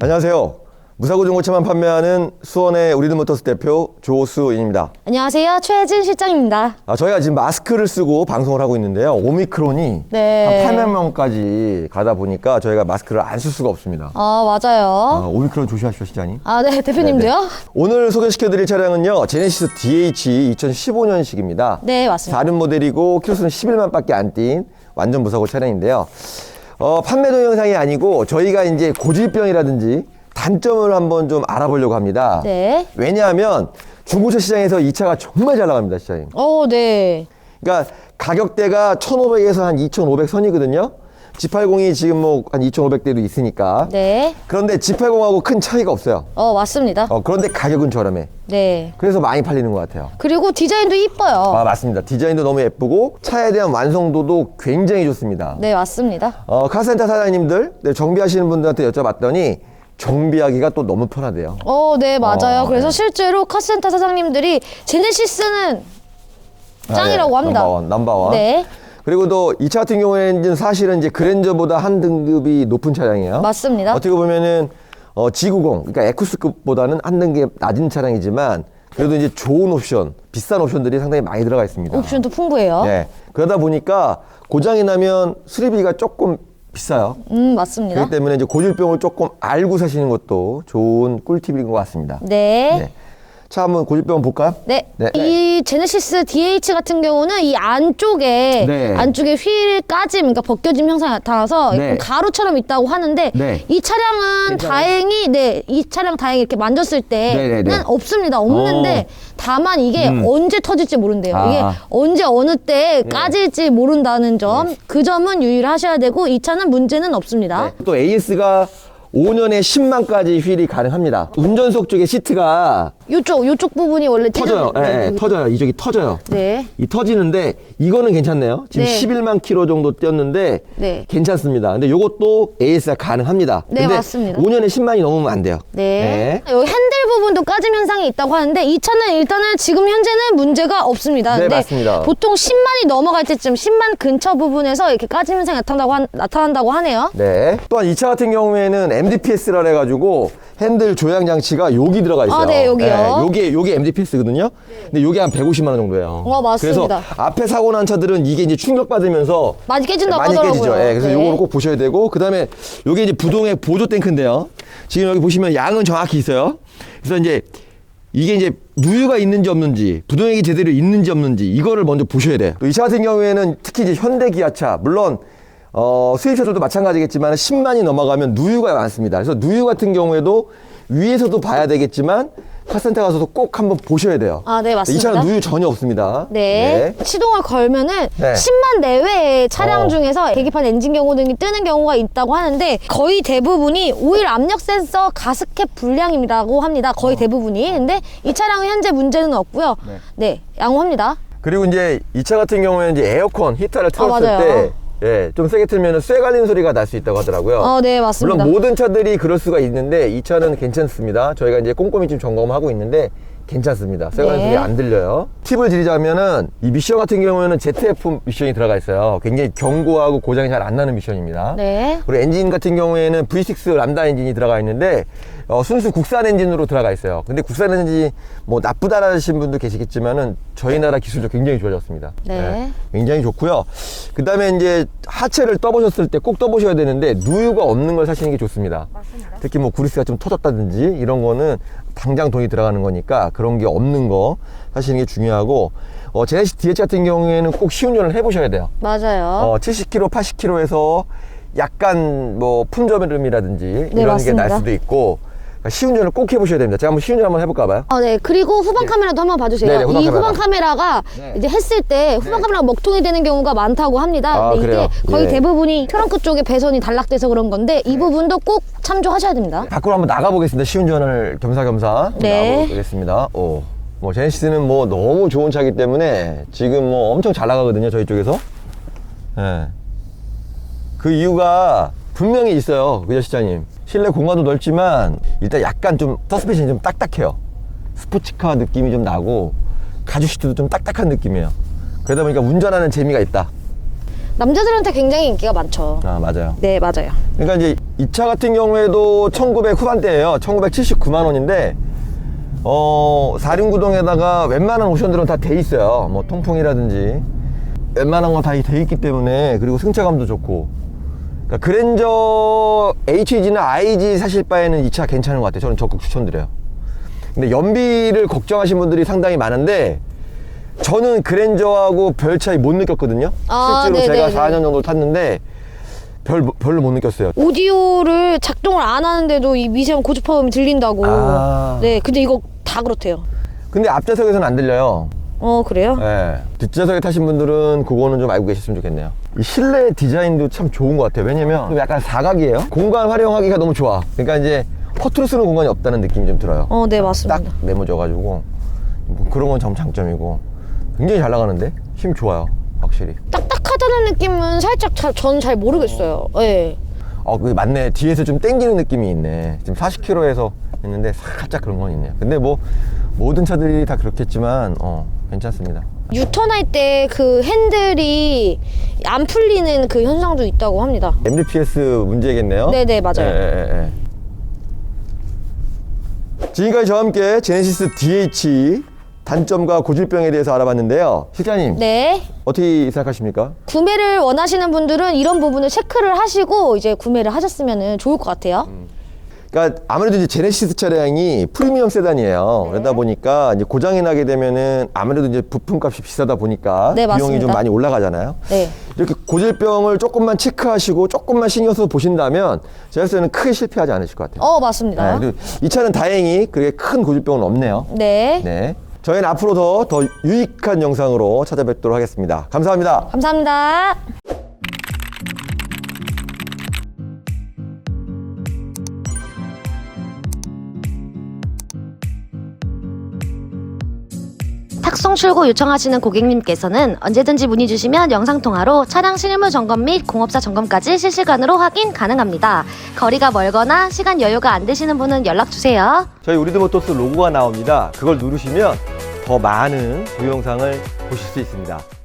안녕하세요. 무사고 중고차만 판매하는 수원의 우리들모터스 대표 조수인입니다. 안녕하세요. 최진 실장입니다. 아, 저희가 지금 마스크를 쓰고 방송을 하고 있는데요. 오미크론이 네. 한 8만 명까지 가다 보니까 저희가 마스크를 안 쓸 수가 없습니다. 아, 맞아요. 아, 오미크론 조심하십시오, 시장님. 아, 네, 대표님도요? 오늘 소개시켜드릴 차량은요. 제네시스 DH 2015년식입니다. 네, 맞습니다. 다른 모델이고 키로수는 11만밖에 안뛴 완전 무사고 차량인데요. 어, 판매 동영상이 아니고 저희가 이제 고질병이라든지 단점을 한번 좀 알아보려고 합니다. 네. 왜냐하면 중고차 시장에서 이 차가 정말 잘 나갑니다, 시장님. 어, 네. 그러니까 가격대가 1,500에서 한 2,500 선이거든요. G80이 지금 뭐 한 2,500대도 있으니까. 네. 그런데 G80하고 큰 차이가 없어요. 어, 맞습니다. 어, 그런데 가격은 저렴해. 네. 그래서 많이 팔리는 것 같아요. 그리고 디자인도 이뻐요. 아, 맞습니다. 디자인도 너무 예쁘고 차에 대한 완성도도 굉장히 좋습니다. 네, 맞습니다. 어, 카센터 사장님들 네, 정비하시는 분들한테 여쭤봤더니 정비하기가 또 너무 편하대요. 어, 네, 맞아요. 어, 그래서 네. 실제로 카센터 사장님들이 제네시스는 짱이라고 아, 네. 합니다. 넘버원, 넘버원. 네. 그리고 또 이 차 같은 경우에는 사실은 이제 그랜저보다 한 등급이 높은 차량이에요. 맞습니다. 어떻게 보면은 어, G90, 그러니까 에쿠스급보다는 한 등급 낮은 차량이지만 그래도 이제 좋은 옵션, 비싼 옵션들이 상당히 많이 들어가 있습니다. 옵션도 풍부해요. 네. 그러다 보니까 고장이 나면 수리비가 조금 비싸요. 음, 맞습니다. 그렇기 때문에 이제 고질병을 조금 알고 사시는 것도 좋은 꿀팁인 것 같습니다. 네. 네. 차 한번 고질병 볼까요? 네. 네. 이 제네시스 DH 같은 경우는 이 안쪽에 네. 안쪽에 휠 까짐, 그러니까 벗겨짐 현상이 나타나서 네. 약간 가루처럼 있다고 하는데 네. 이 차량은 다행히 네, 이 차량 다행히 이렇게 만졌을 때는 네네네. 없습니다. 없는데 다만 이게 언제 터질지 모른대요. 아. 네. 이게 언제 어느 때 까질지 모른다는 점, 그 점은 유의하셔야 되고 이 차는 문제는 없습니다. 네. 또 AS가 5년에 10만까지 휠이 가능합니다. 운전석 쪽에 시트가 요쪽 요쪽 부분이 원래 터져요. 예, 예, 터져요. 이쪽이 터져요. 네. 이 터지는데 이거는 괜찮네요. 지금 네. 11만 킬로 정도 뛰었는데 네. 괜찮습니다. 근데 요것도 AS가 가능합니다. 네, 근데 맞습니다. 5년에 10만이 넘으면 안 돼요. 네. 여기 핸들 부분도 까짐 현상이 있다고 하는데 이 차는 일단은 지금 현재는 문제가 없습니다. 네, 근데 맞습니다. 보통 10만이 넘어갈 때쯤 10만 근처 부분에서 이렇게 까짐 현상이 나타난다고, 한- 나타난다고 하네요. 네. 또한 이 차 같은 경우에는 MDPS라 해가지고 핸들 조향 장치가 여기 들어가 있어요. 아, 네, 여기요. 요게 요게 MDPS거든요. 근데 요게 한 150만 원 정도예요. 어, 맞습니다. 그래서 앞에 사고 난 차들은 이게 이제 충격 받으면서 많이 깨진다고 많이 하더라고요. 깨지죠. 예, 그래서 네. 요거를 꼭 보셔야 되고 그다음에 요게 이제 부동의 보조 탱크인데요. 지금 여기 보시면 양은 정확히 있어요. 그래서 이제 이게 이제 누유가 있는지 없는지 부동액이 제대로 있는지 없는지 이거를 먼저 보셔야 돼요. 또 이 차 같은 경우에는 특히 이제 현대 기아차 물론 어, 수입차들도 마찬가지겠지만 10만이 넘어가면 누유가 많습니다. 그래서 누유 같은 경우에도 위에서도 봐야 되겠지만 카센터 가서도 꼭 한번 보셔야 돼요. 아, 네, 이 맞습니다. 차는 누유 전혀 없습니다. 네. 시동을 걸면은 네. 10만 내외의 차량 어. 중에서 계기판 엔진 경고 등이 뜨는 경우가 있다고 하는데 거의 대부분이 오일 압력 센서 가스캡 불량이라고 합니다. 어. 거의 대부분이. 근데 이 차량은 현재 문제는 없고요. 네, 양호합니다. 그리고 이제 이 차 같은 경우에는 이제 에어컨 히터를 틀었을 맞아요. 때 예, 좀 세게 틀면 쇠 갈리는 소리가 날 수 있다고 하더라고요. 어, 네, 맞습니다. 물론 모든 차들이 그럴 수가 있는데 이 차는 괜찮습니다. 저희가 이제 꼼꼼히 지금 점검하고 있는데 괜찮습니다. 쇠 갈리는 네. 안 들려요. 팁을 드리자면은 이 미션 같은 경우에는 ZF 미션이 들어가 있어요. 굉장히 견고하고 고장이 잘 안 나는 미션입니다. 네. 그리고 엔진 같은 경우에는 V6 람다 엔진이 들어가 있는데 어, 순수 국산 엔진으로 들어가 있어요. 근데 국산 엔진이 뭐 나쁘다라는 분도 계시겠지만은 저희 나라 기술도 굉장히 좋아졌습니다. 네. 굉장히 좋고요. 그 다음에 이제 하체를 떠보셨을 때 꼭 떠보셔야 되는데 누유가 없는 걸 사시는 게 좋습니다. 특히 뭐 구리스가 좀 터졌다든지 이런 거는 당장 돈이 들어가는 거니까 그런 게 없는 거 사시는 게 중요하고 어, 제네시스 DH 같은 경우에는 꼭 시운전을 해보셔야 돼요. 맞아요. 어, 70km, 80km에서 약간 뭐 품절음이라든지 네, 이런 게 맞습니다. 날 수도 있고 그러니까 시운전을 꼭 해보셔야 됩니다. 제가 한번 시운전 한번 해볼까 봐요. 어, 네. 그리고 후방 카메라도 한번 봐주세요. 네네, 후방 이. 후방 카메라가 네. 이제 했을 때 후방 카메라가 먹통이 되는 경우가 많다고 합니다. 아, 근데 그래요? 이게 거의 예. 대부분이 트렁크 쪽에 배선이 단락돼서 그런 건데 이 부분도 꼭 참조하셔야 됩니다. 밖으로 한번 나가보겠습니다. 시운전을 겸사겸사 네. 나가보겠습니다. 오. 뭐 제네시스는 뭐 너무 좋은 차기 때문에 지금 뭐 엄청 잘 나가거든요. 저희 쪽에서. 예. 그 이유가 분명히 있어요. 그죠, 시장님? 실내 공간도 넓지만 일단 약간 좀 서스펜션이 좀 딱딱해요. 스포츠카 느낌이 좀 나고 가죽 시트도 좀 딱딱한 느낌이에요. 그러다 보니까 운전하는 재미가 있다. 남자들한테 굉장히 인기가 많죠. 아, 맞아요. 네, 맞아요. 그러니까 이제 이 차 같은 경우에도 1900 후반대예요. 1979만 원인데 어, 4륜구동에다가 웬만한 옵션들은 다 돼 있어요. 뭐 통풍이라든지 웬만한 건 다 돼 있기 때문에 그리고 승차감도 좋고 그러니까 그랜저 HG나 IG 사실 바에는 이 차 괜찮은 것 같아요. 저는 적극 추천드려요. 근데 연비를 걱정하신 분들이 상당히 많은데 저는 그랜저하고 별 차이 못 느꼈거든요. 아, 실제로 제가 네네네. 4년 정도 탔는데 별, 별로 못 느꼈어요. 오디오를 작동을 안 하는데도 이 미세한 고주파음이 들린다고. 아. 네, 근데 이거 다 그렇대요. 근데 앞좌석에서는 안 들려요. 어, 그래요? 예. 뒷좌석에 타신 분들은 그거는 좀 알고 계셨으면 좋겠네요. 이 실내 디자인도 참 좋은 것 같아요. 왜냐면 좀 약간 사각이에요. 공간 활용하기가 너무 좋아. 그러니까 이제 허투루 쓰는 공간이 없다는 느낌이 좀 들어요. 어, 네, 딱 맞습니다. 메모져가지고 뭐 그런 건 참 장점이고 굉장히 잘 나가는데 힘 좋아요. 확실히. 딱딱하다는 느낌은 살짝 전잘 모르겠어요. 네. 어, 그 맞네. 뒤에서 좀 땡기는 느낌이 있네. 지금 40km에서 했는데 살짝 그런 건 있네요. 근데 뭐 모든 차들이 다 그렇겠지만 어, 괜찮습니다. 유턴할 때 그 핸들이 안 풀리는 그 현상도 있다고 합니다. MDPS 문제겠네요. 네네, 맞아요. 예, 예, 예. 지금까지 저와 함께 제네시스 DH 단점과 고질병에 대해서 알아봤는데요. 실장님 네. 어떻게 생각하십니까? 구매를 원하시는 분들은 이런 부분을 체크를 하시고 이제 구매를 하셨으면 좋을 것 같아요. 그러니까 아무래도 이제 제네시스 차량이 프리미엄 세단이에요. 네. 그러다 보니까 이제 고장이 나게 되면은 아무래도 이제 부품값이 비싸다 보니까 네, 비용이 좀 맞습니다. 많이 올라가잖아요. 네. 이렇게 고질병을 조금만 체크하시고 조금만 신경 써서 보신다면 제가 봤을 때는 크게 실패하지 않으실 것 같아요. 어, 맞습니다. 네, 그리고 이 차는 다행히 그렇게 큰 고질병은 없네요. 네. 네. 저희는 앞으로 더, 더 유익한 영상으로 찾아뵙도록 하겠습니다. 감사합니다. 감사합니다. 탁송 출고 요청하시는 고객님께서는 언제든지 문의 주시면 영상통화로 차량 실무 점검 및 공업사 점검까지 실시간으로 확인 가능합니다. 거리가 멀거나 시간 여유가 안 되시는 분은 연락 주세요. 저희 우리드모토스 로고가 나옵니다. 그걸 누르시면 더 많은 동영상을 보실 수 있습니다.